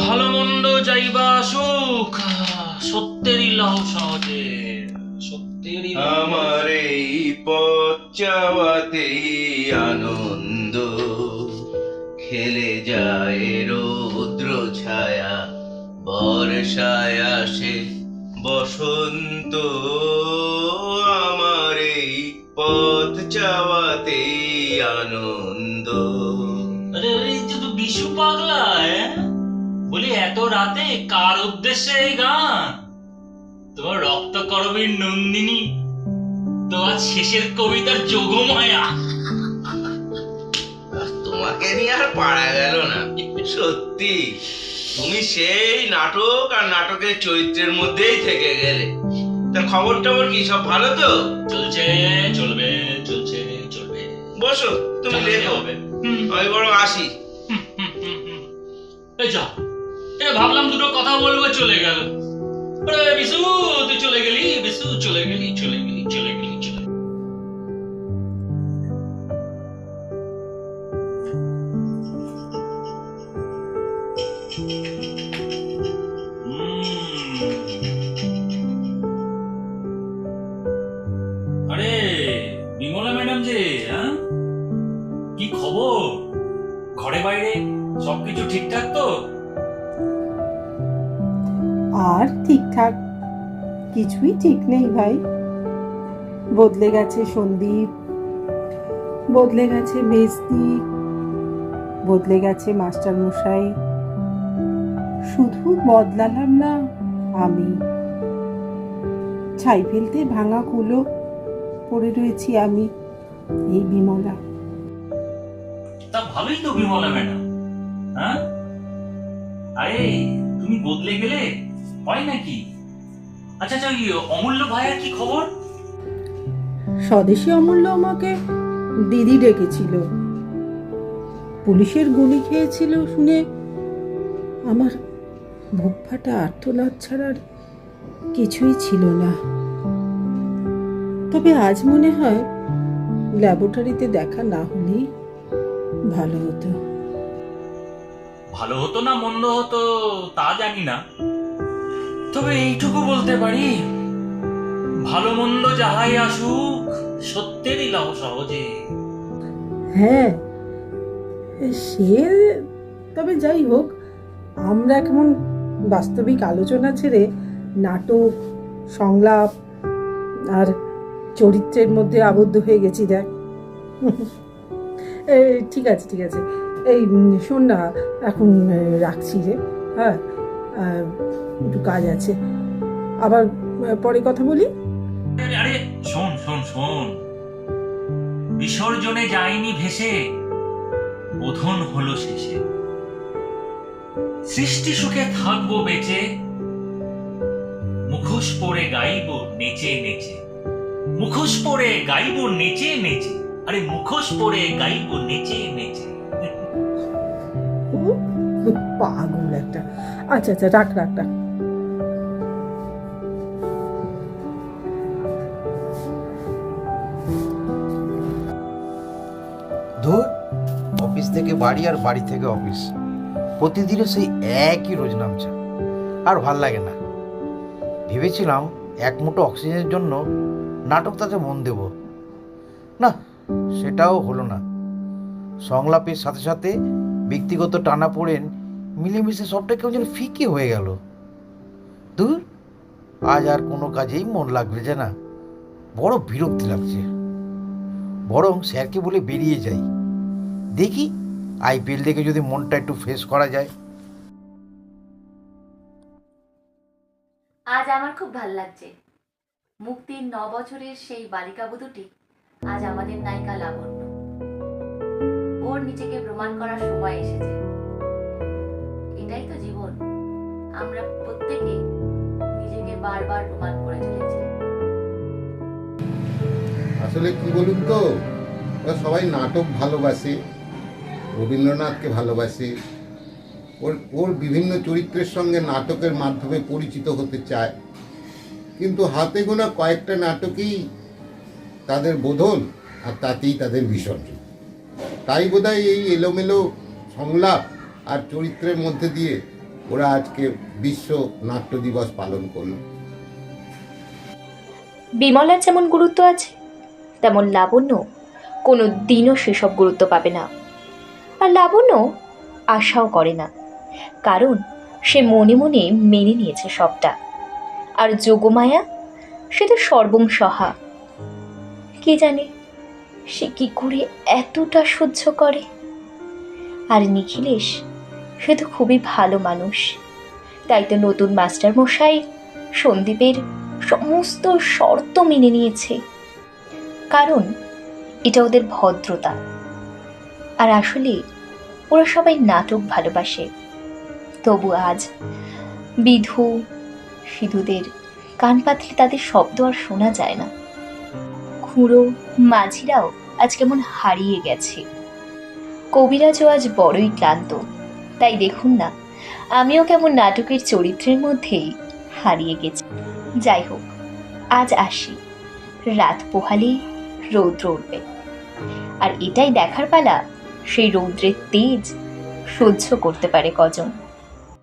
ভালো মন্দ যাইবা সুখ, সত্যেরই লাভ সহজে, সত্যেরই আমার এই পথ চাওয়াতেই আনন্দ, খেলে যায় রৌদ্র ছায়া, বর্ষায় আসে বসন্ত। আমার এই পথ চাওয়াতেই আনন্দ আরে আরে এই যে তো বিশু পাগলা হ্যাঁ? বলি এত রাতে কার উদ্দেশ্যে এই গান? তোমার রক্ত করবীর নন্দিনী তোমার শেষের কবিতার যোগমায়া। তোমাকে নিয়ে আর পারা গেল না সত্যি। তুমি সেই নাটক আর নাটকের চরিত্রের মধ্যেই থেকে গেলে। তা খবর টবর কি সব ভালো তো? চলছে চলবে চলছে। বসো তুমি লেখো আমি বরং আসি। এই যা এ ভাবলাম দুটো কথা বলব চলে গেল। বিশু তুই চলে গেলি বিশু চলে গেলি চলে গেলি চলে গেলি চলে বাইরে সবকিছু ঠিকঠাক তো? আর ঠিকঠাক। কিছুই ঠিক নেই ভাই। বদলে গেছে সন্দীপ। বদলে গেছে মেজদি। বদলে গেছে মাস্টার মশাই। শুধু বদলালাম না, আমি। ছাই ফেলতে ভাঙা কুলো পড়ে রয়েছি আমি, এই বিমলা। তা ভালোই তো বিমলা ম্যাডাম। হ্যাঁ? আরে, তুমি বদলে গেলে হয় নাকি? আচ্ছা আচ্ছা অমূল্য ভাইয়ের কি খবর? স্বদেশী অমূল্য আমাকে দিদি ডেকেছিল। পুলিশের গুলি খেয়েছিল শুনে আমার বুক ফাটা ছাড়ার কিছুই ছিল না। তবে আজ মনে হয় ল্যাবরেটরিতে দেখা না হলেই ভালো হতো। ভালো হতো না মন্দ হতো তা জানি না। তবে এইটুকু বলতে পারি ভালো মন্দ যাহাই আসুক সত্যেরই লাভ সহজে। হ্যাঁ সে তবে যাই হোক আমরা কেমন বাস্তবিক আলোচনা ছেড়ে নাটক সংলাপ আর চরিত্রের মধ্যে আবদ্ধ হয়ে গেছি দেখ। ঠিক আছে ঠিক আছে। এই শোন না, এখন রাখছি রে হ্যাঁ? একটু কাজ আছে। আবার পরে কথা বলি? আরে, শোন শোন শোন। বিসর্জনে যায়নি ভেসে, বোধন হলো শেষে। সৃষ্টি সুখে থাকব বেঁচে, মুখোশ পরে গাইব নেচে নেচে। মুখোশ পরে গাইব নেচে নেচে। আরে মুখোশ পরে গাইব নেচে নেচে। ও, পাগল একটা। আচ্ছা আচ্ছা রাখ রাখ রাখ। ধর অফিস থেকে বাড়ি আর বাড়ি থেকে অফিস। প্রতিদিনও সেই একই রোজ নামছে। আর ভালো লাগে না। ভেবেছিলাম এক মুঠো অক্সিজেনের জন্য নাটক তাতে মন দেব। না সেটাও হলো না। সংলাপের সাথে সাথে ব্যক্তিগত টানা পড়েন মিলেমিশে সবটা কেউ যেন ফিকে হয়ে গেল। দূর আজ আর কোনো কাজেই মন লাগবে যে না। বড় বিরক্তি লাগছে। বরং স্যারকে বলে বেরিয়ে যাই। দেখি, আইপিএল দেখে যদি মনটা একটু ফ্রেশ করা যায়। আজ আমার খুব ভালো লাগছে। মুক্তির ন বছরের সেই বালিকা বধূটি আজ আমাদের নায়িকা লাবণ্য। ওর নিজেকে প্রমাণ করার সময় এসেছে। এটাই তো জীবন। আমরা প্রত্যেকে নিজেকে বারবার প্রমাণ করে চলেছি। আসলে কি বলুন তো? সবাই নাটক ভালোবাসে, রবীন্দ্রনাথকে ভালোবাসে। ওর ওর বিভিন্ন চরিত্রের সঙ্গে নাটকের মাধ্যমে পরিচিত হতে চায়। কিন্তু হাতে গোনা কয়েকটা নাটকেই তাদের বোধন আর তাতেই তাদের বিসর্জন। তাই বোধহয় এই এলোমেলো সংলাপ আর চরিত্রের মধ্যে দিয়ে ওরা আজকে বিশ্ব নাট্য দিবস পালন করল। বিমলার যেমন গুরুত্ব আছে, তেমন লাবণ্য কোনো দিনও সেসব গুরুত্ব পাবে না। আর লাবণ্য আশাও করে না, কারণ সে মনে মনে মেনে নিয়েছে সবটা। আর যোগমায়া, সে তো সর্বংসহা কে জানে? সে কি করে এতটা সহ্য করে? আর নিখিলেশ, সে তো খুবই ভালো মানুষ। তাই তো নতুন মাস্টার মশাই সন্দীপের সমস্ত শর্ত মেনে নিয়েছে। কারণ এটা ওদের ভদ্রতা। আর আসলে ওরা সবাই নাটক ভালোবাসে। তবু আজ বিধু, সিধুদের কান পাতলে তাদের শব্দ আর শোনা যায় না। খুঁড়ো মাঝিরাও আজ কেমন হারিয়ে গেছে। কবিরাজও আজ বড়ই ক্লান্ত। তাই দেখুন না, আমিও কেমন নাটকের চরিত্রের মধ্যেই হারিয়ে গেছি। যাই হোক, আজ আসি। রাত পোহালে রৌদ্র উঠবে। আর এটাই দেখার পালা, সেই রৌদ্রের তেজ সহ্য করতে পারে কজন।